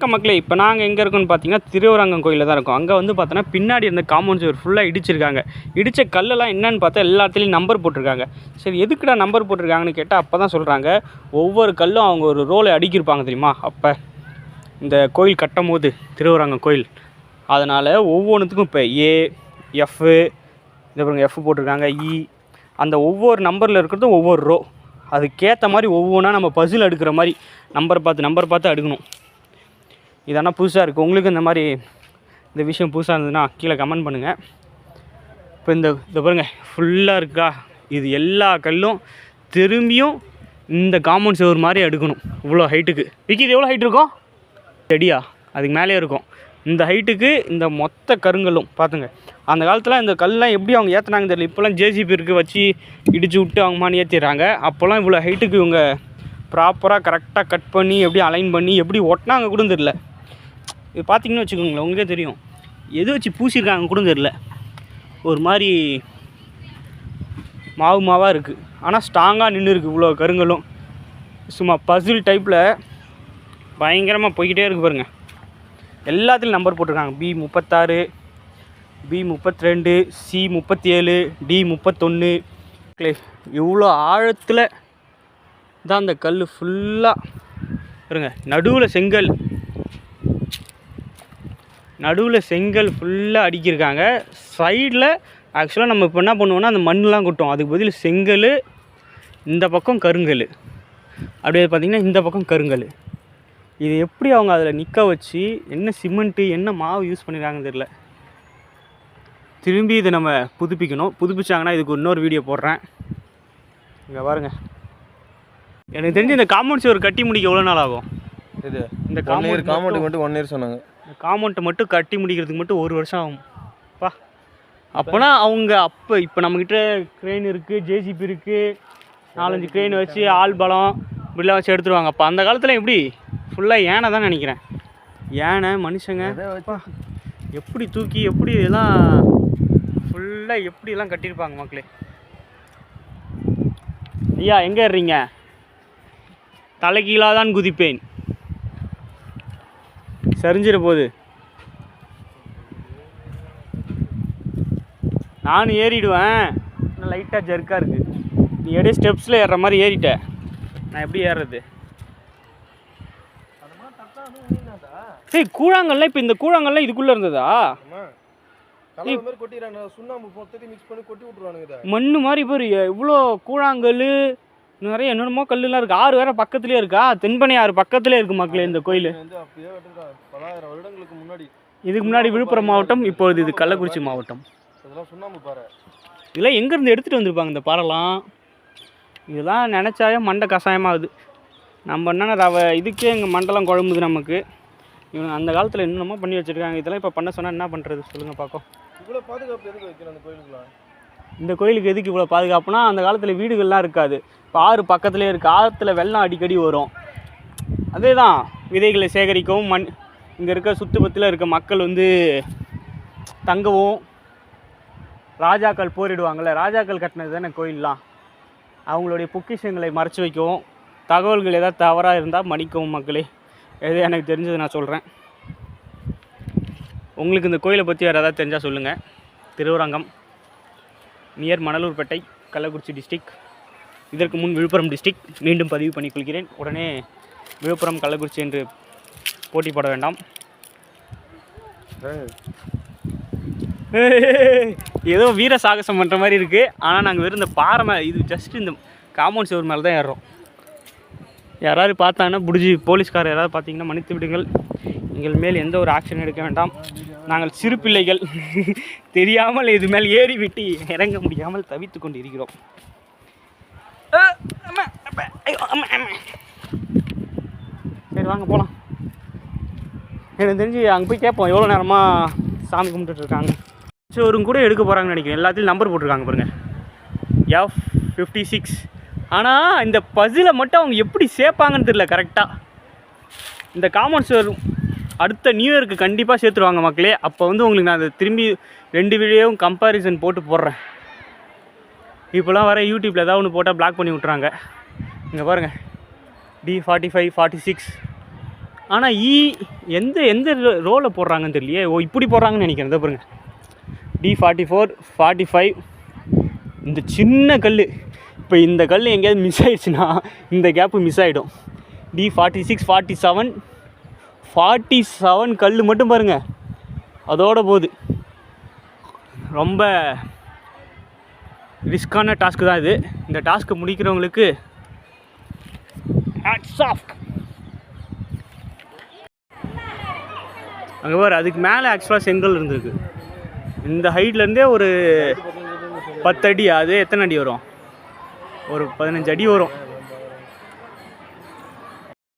வணக்கம் மக்களே இப்போ நாங்கள் எங்கே இருக்கோம்னு பார்த்தீங்கன்னா திருவரங்கம் கோயிலில் தான் இருக்கோம். அங்கே வந்து பார்த்தோன்னா பின்னாடி இருந்த காம்பவுண்ட் சுவர் ஃபுல்லாக இடிச்சிருக்காங்க. இடித்த கல்லெல்லாம் என்னன்னு பார்த்தா எல்லா இடத்துலையும் நம்பர் போட்டிருக்காங்க. சரி எதுக்குடா நம்பர் போட்டிருக்காங்கன்னு கேட்டால் அப்போ தான் சொல்கிறாங்க ஒவ்வொரு கல்லும் அவங்க ஒரு ரோலை அடிக்கிருப்பாங்க தெரியுமா? அப்போ இந்த கோயில் கட்டும் போது திருவரங்கம் கோயில். அதனால் ஒவ்வொன்றுத்துக்கும் இப்போ ஏ எஃப்பு இது பாருங்க எஃப் போட்டிருக்காங்க இ அந்த ஒவ்வொரு நம்பரில் இருக்கிறதும் ஒவ்வொரு ரோ அதுக்கேற்ற மாதிரி ஒவ்வொன்றா நம்ம பசில் எடுக்கிற மாதிரி நம்பர் பார்த்து நம்பர் பார்த்து அடுக்கணும். இதெல்லாம் புதுசாக இருக்குது உங்களுக்கு இந்த மாதிரி இந்த விஷயம் புதுசாக இருந்ததுன்னா கீழே கமெண்ட் பண்ணுங்கள் இப்போ இந்த இந்த பாருங்கள் ஃபுல்லாக இருக்கா? இது எல்லா கல்லும் திரும்பியும் இந்த காம்பவுண்ட் சுவர் மாதிரி எடுக்கணும். இவ்வளோ ஹைட்டுக்கு விக்கி இது எவ்வளோ ஹைட் இருக்கும்? செடியா? அதுக்கு மேலே இருக்கும். இந்த ஹைட்டுக்கு இந்த மொத்த கருங்கல்லும் பார்த்துங்க அந்த காலத்தில் இந்த கல்லாம் எப்படி அவங்க ஏற்றினாங்க தெரியல. இப்போலாம் ஜேசிபி இருக்கு வச்சு இடிச்சு விட்டு அவங்க மாதிரி ஏற்றிடுறாங்க அப்போல்லாம் இவ்வளோ ஹைட்டுக்கு இவங்க ப்ராப்பராக கரெக்டாக கட் பண்ணி எப்படி அலைன் பண்ணி எப்படி ஒட்டினாங்க கூட தெரியல. இது பார்த்தீங்கன்னு வச்சுக்கோங்களேன் உங்களுக்கே தெரியும். எது வச்சு பூசியிருக்காங்க கூட தெரியல. ஒரு மாதிரி மாவு மாவாக இருக்குது ஆனால் ஸ்ட்ராங்காக நின்று இருக்குது இவ்வளோ கருங்கலும். சும்மா பசில் டைப்பில் பயங்கரமாக போய்கிட்டே இருக்கு பாருங்கள் எல்லாத்துலேயும் நம்பர் போட்டிருக்காங்க. பி முப்பத்தாறு பி முப்பத்தி ரெண்டு சி முப்பத்தி ஏழு டி முப்பத்தொன்று இவ்வளோ ஆழத்தில் தான் அந்த கல் ஃபுல்லாக இருங்க நடுவில் செங்கல். நடுவில் செங்கல் ஃபுல்லாக அடிக்கிருக்காங்க. சைடில் ஆக்சுவலாக நம்ம இப்போ என்ன பண்ணுவோம்னா அந்த மண்ணெலாம் கொட்டும் அதுக்கு பதில் செங்கல் இந்த பக்கம் கருங்கல். அப்படியே பார்த்தீங்கன்னா இந்த பக்கம் கருங்கல். இது எப்படி அவங்க அதில் நிற்க வச்சு என்ன சிமெண்ட்டு என்ன மாவு யூஸ் பண்ணிருக்காங்கன்னு தெரியல. திரும்பி இதை நம்ம புதுப்பிக்கணும். புதுப்பிச்சாங்கன்னா இதுக்கு இன்னொரு வீடியோ போடுறேன். இங்கே பாருங்க. எனக்கு தெரிஞ்சு இந்த காம்பவுண்ட் சுவர் கட்டி முடிக்க எவ்வளோ நாள் ஆகும்? இது இந்த காம்பவுண்ட் காமெண்ட்டுக்கு மட்டும் ஒன் இயர் சொன்னாங்க. காம்பவுண்ட்டை மட்டும் கட்டி முடிக்கிறதுக்கு மட்டும் ஒரு வருஷம் ஆகும். பா. அப்போனா அவங்க அப்போ இப்போ நம்மக்கிட்ட க்ரெயின் இருக்குது ஜேசிபி இருக்குது நாலஞ்சு க்ரெயின் வச்சு ஆள் பலம் இப்படிலாம் வச்சு எடுத்துருவாங்க. அப்போ அந்த காலத்தில் எப்படி? ஃபுல்லாக யானை தான் நினைக்கிறேன். யானை மனுஷங்க. எப்படி தூக்கி எப்படி இதெல்லாம் ஃபுல்லாக எப்படிலாம் கட்டியிருப்பாங்க மக்களே? ஐயா எங்கே ஏறுறீங்க? தலைகீழாக தான் குதிப்பேன். சரிஞ்சிட போகுது. நானும் ஏறிடுவேன். இன்னும் லைட்டாக ஜர்க்காக இருக்குது நீ அப்படியே ஸ்டெப்ஸில் ஏறுற மாதிரி ஏறிட்ட. நான் எப்படி ஏறுறது? சரி கூழாங்கல்லாம் இப்போ இந்த கூழாங்கல்லாம் இதுக்குள்ளே இருந்ததா? மண்ணு மாதிரி பாரு இவ்வளோ கூழாங்கல் நிறைய என்னென்னமோ கல்லுலாம் இருக்குது ஆறு வேற பக்கத்துலேயே இருக்கா? தென்பனை ஆறு பக்கத்துலேயே இருக்குது மக்களே இந்த கோயில். வருடங்களுக்கு முன்னாடி. இதுக்கு முன்னாடி விழுப்புரம் மாவட்டம் இப்பொழுது இது கள்ளக்குறிச்சி மாவட்டம். இதெல்லாம் சுண்ணாம்பு பாறை இதெல்லாம் எங்கேருந்து எடுத்துகிட்டு வந்திருப்பாங்க இந்த பாறைலாம் இதெல்லாம் நினச்சாவே மண்டை கஷாயமாகுது. நம்ம என்னென்ன ரவை இதுக்கே எங்கள் மண்டலம் குழம்புது நமக்கு. இவங்க அந்த காலத்தில் என்னென்னமோ பண்ணி வச்சுருக்காங்க. இதெல்லாம் இப்போ பண்ண சொன்னால் என்ன பண்ணுறது சொல்லுங்கள் பார்ப்போம் இவ்வளோ பாதுகாப்பு எதுக்கு வைக்கணும் அந்த கோயிலுக்குலாம்? இந்த கோயிலுக்கு எதுக்கு இவ்வளோ பாதுகாப்புனா அந்த காலத்தில் வீடுகள்லாம் இருக்காது. இப்போ ஆறு பக்கத்துலேயே இருக்குது ஆற்றுல வெள்ளம் அடிக்கடி வரும். அதே தான் விதைகளை சேகரிக்கவும் மண் இங்கே இருக்க சுற்றுப்பத்தில் இருக்க மக்கள் வந்து தங்கவும் ராஜாக்கள் போரிடுவாங்கள்ல ராஜாக்கள் கட்டினது தானே கோயிலெலாம். அவங்களுடைய பொக்கிஷங்களை மறைச்சு வைக்கவும் தகவல்கள் ஏதாவது தவறாக இருந்தால் மன்னிக்கவும் மக்களே. எது எனக்கு தெரிஞ்சது நான் சொல்கிறேன் உங்களுக்கு இந்த கோயிலை பற்றி வேறு ஏதாவது தெரிஞ்சால் சொல்லுங்கள் திருவரங்கம். நியர் மணலூர்பேட்டை கள்ளக்குறிச்சி டிஸ்ட்ரிக் இதற்கு முன் விழுப்புரம் டிஸ்ட்ரிக் மீண்டும் பதிவு பண்ணிக்கொள்கிறேன். உடனே விழுப்புரம் கள்ளக்குறிச்சி என்று போட்டி போட வேண்டாம். ஏதோ வீர சாகசம் பண்ணுற மாதிரி இருக்குது ஆனால் நாங்கள் வெறும் இந்த பாறை மேலே இது ஜஸ்ட் இந்த காம்பவுண்ட் சுவர் மேலே தான் ஏறுறோம். யாராவது பார்த்தாங்கன்னா பிடிச்சி போலீஸ்கார் யாராவது பார்த்தீங்கன்னா மன்னித்து விடுங்கள். எங்கள் மேல் எந்த ஒரு ஆக்ஷன் எடுக்க வேண்டாம். நாங்கள் சிறு பிள்ளைகள். தெரியாமல் இது மேல் ஏறி விட்டு இறங்க முடியாமல் தவித்து கொண்டு இருக்கிறோம் அம்மா, அம்மா, அம்மா. சரி வாங்க போகலாம் எனக்கு தெரிஞ்சு அங்கே போய் கேட்போம். எவ்வளோ நேரமாக சாமி கும்பிட்டுட்ருக்காங்க இருக்காங்க? ஒரு கூட எடுக்க போகிறாங்கன்னு நினைக்கிறேன். எல்லாத்துலேயும் நம்பர் போட்டிருக்காங்க பாருங்க. எஃப் ஃபிஃப்டி சிக்ஸ் ஆனால் இந்த பசிலை மட்டும் அவங்க எப்படி சேர்ப்பாங்கன்னு தெரியல கரெக்டாக இந்த காமன் ஸ்டோர் அடுத்த நியூ இயருக்கு கண்டிப்பாக சேர்த்துருவாங்க மக்களே. அப்போ வந்து உங்களுக்கு நான் அதை திரும்பி ரெண்டு வீடியோவும் கம்பேரிசன் போட்டு போடுறேன். இப்போலாம் வர யூடியூப்பில் ஏதாவது ஒன்று போட்டால் பிளாக் பண்ணி விட்றாங்க இங்கே பாருங்கள் T forty five forty six ஆனால் இ e எந்த எந்த ரோவில் போடுறாங்கன்னு தெரியலையே. ஓ இப்படி போடுறாங்கன்னு நினைக்கிறேன். இதை பாருங்கள் T forty four forty five இந்த சின்ன கல் இப்போ இந்த கல் எங்கேயாவது மிஸ் ஆயிடுச்சுன்னா இந்த கேப்பு மிஸ் ஆகிடும் T forty six forty seven forty seven கல் மட்டும் பாருங்கள் அதோட போகுது. ரொம்ப ரிஸ்க்கான டாஸ்க்கு தான் இது. இந்த டாஸ்க்கை முடிக்கிறவங்களுக்கு ஆஃப் அங்கே பாரு அதுக்கு மேலே ஆக்சுவலாக செங்கல் இருந்திருக்கு. இந்த ஹைட்லேருந்தே ஒரு பத்து அடி அது எத்தனை அடி வரும்? ஒரு பதினஞ்சு அடி வரும்.